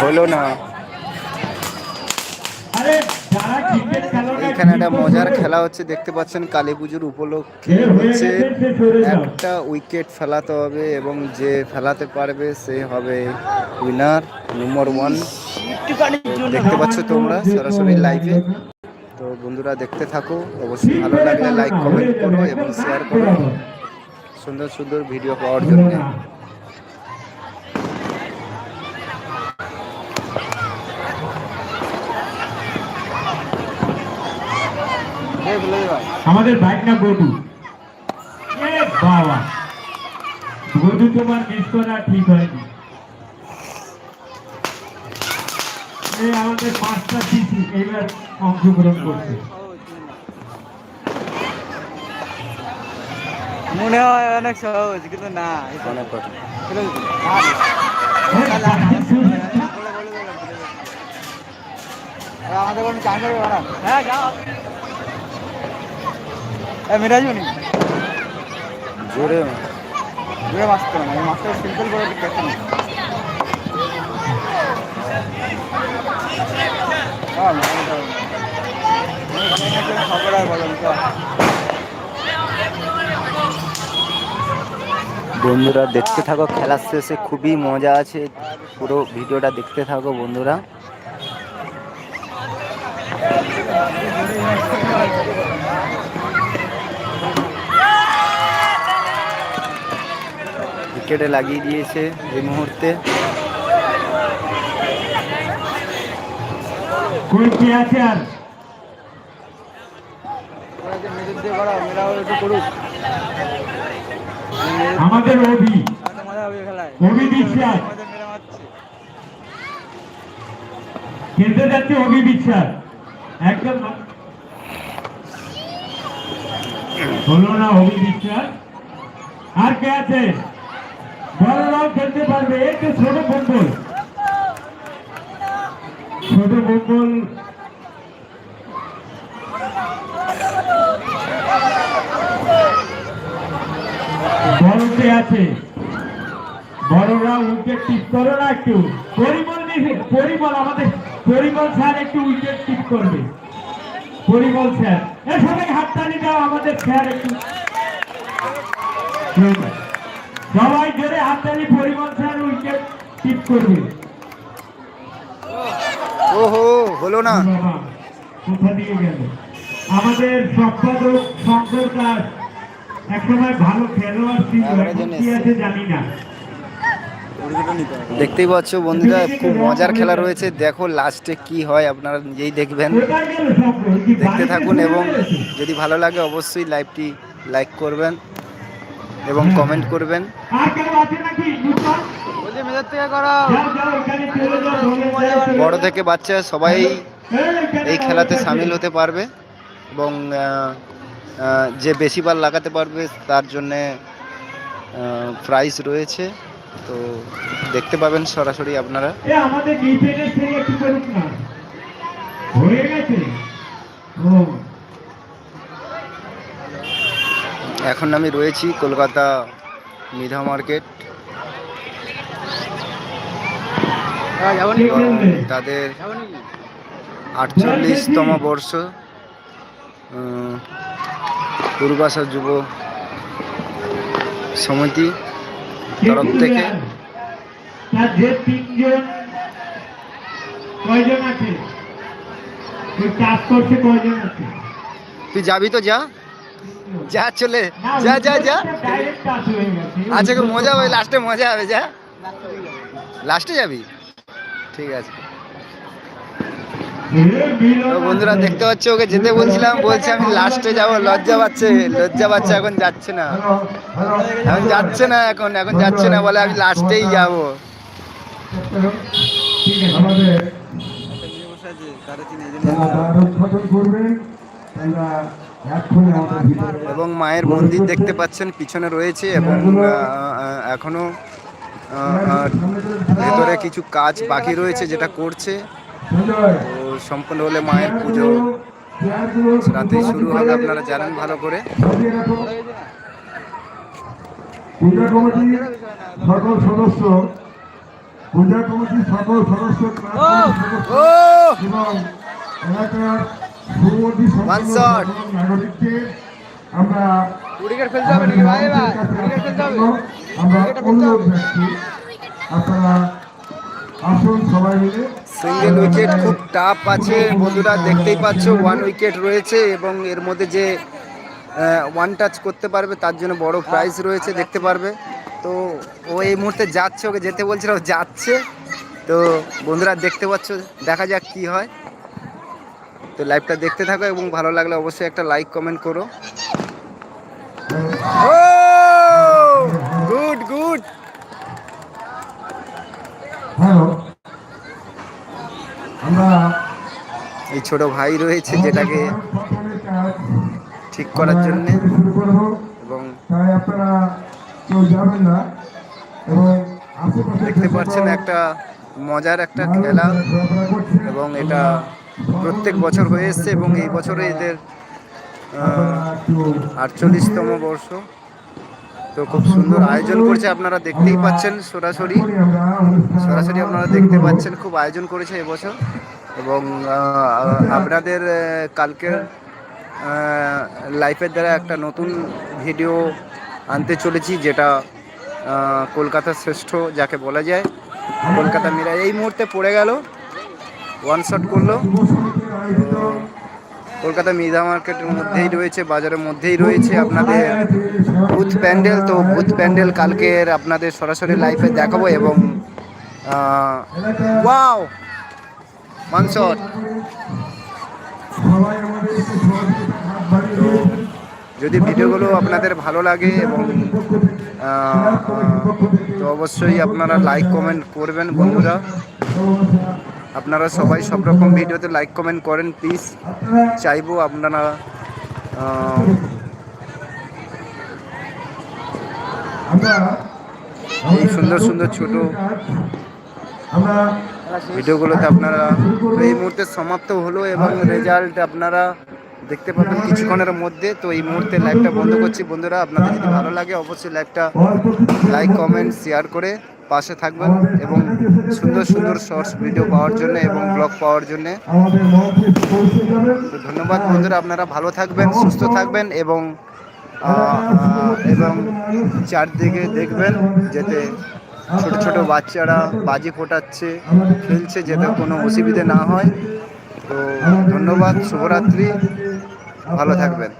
হলো না এখানে একটা মজার খেলো। হচ্ছে দেখতে পাচ্ছেন কালী পুজোর উপলক্ষে হচ্ছে। একটা উইকেট ফেলাতে হবে এবং যে ফেলাতে পারবে সে হবে উইনার নম্বর ওয়ান দেখতে পাচ্ছ তোমরা সরাসরি লাইভে তো বন্ধুরা দেখতে থাকো অবশ্যই ভালো লাগলে লাইক কমেন্ট করো এবং শেয়ার করো সুন্দর সুন্দর ভিডিও পাওয়ার জন্য। আমাদের বাইক না গরু? বাবা। গরু তোমার মিস করা ঠিক হয়নি। আমাদের পাঁচটা শিশু এইবার অংশগ্রহণ করছে। মনে হয় অনেক সহজ কিন্তু না মনে করো। আমাদের কোনো চান্স হবে না হ্যাঁ যাও। মিরাজু নি? জোরে। দূরে মাস্টার না এই মাস্টার সিম্পল করে আছে হ্যাঁ খবর আর বলেন তো বন্ধুরা দেখতে থাকো খেলার শেষে খুবই মজা আছে। পুরো ভিডিওটা দেখতে থাকো বন্ধুরা। উইকেটে লাগিয়ে দিয়েছে এই মুহূর্তে। একটু করুক। আমাদের অভি অভি বিশ্বাস খেলতে যাচ্ছে অভি বিশ্বাস একদম হলো না অভি বিশ্বাস আর কে আছে? বড়রাও খেলতে পারবে। তো ছোট মঙ্গল ছোট মঙ্গল বড়তে আছে। বড়রা উইকেট টিপ করো না একটু। পরিমল পরিমল আমাদের পরিমল স্যার একটু উইকেট টিপ করবে। পরিমল স্যার এ সবাই হাততালি দাও আমাদের স্যার একটু। ঠিক সবাই জোরে হাততালি পরিমল স্যার উইকেট টিপ করবে। ওহো হলো না। কোথা দিয়ে গেল? আমাদের সম্পাদক শঙ্কর দাস একসময় ভালো খেলোয়াড় ছিল এখন কি আছে জানি না। দেখতেই পাচ্ছ বন্ধুরা খুব মজার খেলা রয়েছে। দেখো লাস্টে কি হয় আপনারা নিজেই দেখবেন। দেখতে থাকুন এবং যদি ভালো লাগে অবশ্যই লাইভটি লাইক করবেন এবং কমেন্ট করবেন। বড় থেকে বাচ্চা সবাই এই, খেলাতে সামিল হতে পারবে এবং যে বেশি বার লাগাতে পারবে তার জন্যে প্রাইস রয়েছে। তো দেখতে পাবেন সরাসরি আপনারা। আমাদের ডিফেন্সের থেকে একটু করুক না। হয়ে গেছে। ও। এখন আমি রয়েছি কলকাতা মিধা মার্কেট। হ্যাঁ। তাদের আটচল্লিশতম বর্ষ। পূর্বাশা যুব সমিতি তরফ থেকে তুই যাবি তো যা। যা চলে। যা যা যা। আচ্ছা মজা হবে লাস্টে মজা হবে যা। লাস্টে যাবি? ঠিক আছে। বন্ধুরা দেখতে পাচ্ছ, ওকে যেতে বলছিলাম, বলছে আমি লাস্টে যাব, লজ্জা পাচ্ছে লজ্জা পাচ্ছে, এখন যাচ্ছে না। এখন যাচ্ছে না এখন এখন যাচ্ছে না বলে আমি লাস্টেই যাব। এবং মায়ের মন্দির দেখতে পাচ্ছেন, পিছনে রয়েছে এবং এখনও ভেতরে কিছু কাজ বাকি রয়েছে যেটা করছে। সম্পূর্ণ হলে মায়ের পুজো রাতেই শুরু হবে আপনারা জানেন ভালো করে। পূজা কমিটির সকল সদস্য পূজা কমিটির সকল সদস্য এবং এলাকার shot. নাগরিকদের আমরা আমরা অনুরোধ রাখছি। আপনারা আসুন সবাই মিলে। সিঙ্গেল উইকেট খুব টাফ আছে। বন্ধুরা দেখতেই পাচ্ছ ওয়ান উইকেট রয়েছে এবং এর মধ্যে যে ওয়ান টাচ করতে পারবে তার জন্য বড় প্রাইজ রয়েছে, দেখতে পারবে। তো ও এই মুহূর্তে যাচ্ছে, ওকে যেতে বলছিল ও যাচ্ছে। তো বন্ধুরা দেখতে পাচ্ছ, দেখা যাক কি হয়। তো লাইভটা দেখতে থাকো এবং ভালো লাগলে অবশ্যই একটা লাইক কমেন্ট করো। গুড গুড হ্যালো এই ছোট ভাই রয়েছে যেটাকে ঠিক করার জন্য। এবং দেখতে পাচ্ছেন একটা মজার একটা খেলা। এবং এটা প্রত্যেক বছর হয়ে এসছে এবং এই বছরে এদের আটচল্লিশতম বর্ষ। তো খুব সুন্দর আয়োজন করছে, আপনারা দেখতেই পাচ্ছেন সরাসরি। সরাসরি আপনারা দেখতে পাচ্ছেন, খুব আয়োজন করেছে এবছর এবং আপনাদের কালকের লাইফের দ্বারা একটা নতুন ভিডিও আনতে চলেছি যেটা আহ, কলকাতার শ্রেষ্ঠ যাকে বলা যায় কলকাতা মিরা এই মুহূর্তে পড়ে গেল ওয়ান শট করল। কলকাতা মিদা মার্কেটের মধ্যেই রয়েছে বাজারের মধ্যেই রয়েছে আপনাদের ভূত প্যান্ডেল। তো ভূত প্যান্ডেল কালকের আপনাদের সরাসরি লাইফে দেখাবো এবং ওয়াও দিয়েছেন। যদি ভিডিওগুলো আপনাদের ভালো লাগে এবং তো অবশ্যই আপনারা লাইক কমেন্ট করবেন বন্ধুরা আপনারা সবাই সব রকম ভিডিওতে লাইক কমেন্ট করেন প্লিজ চাইব আপনারা এই সুন্দর সুন্দর ছোট আমরা ভিডিওগুলোতে আপনারা এই মুহূর্তে সমাপ্ত হলো এবং রেজাল্ট আপনারা দেখতে পাবেন কিছুক্ষণের মধ্যে। তো এই মুহূর্তে লাইভটা বন্ধ করছি। বন্ধুরা, আপনাদের যদি ভালো লাগে অবশ্যই লাইভটা লাইক, কমেন্ট, শেয়ার করে পাশে থাকবেন এবং সুন্দর সুন্দর শর্টস ভিডিও পাওয়ার জন্য এবং ব্লগ পাওয়ার জন্য। ধন্যবাদ বন্ধুরা, আপনারা ভালো থাকবেন, সুস্থ থাকবেন এবং এবং চারদিকে দেখবেন যাতে ছোট ছোট বাচ্চারা বাজি ফোটাচ্ছে, খেলছে যাতে কোনো অসুবিধে না হয়। তো ধন্যবাদ, শুভরাত্রি, ভালো থাকবেন।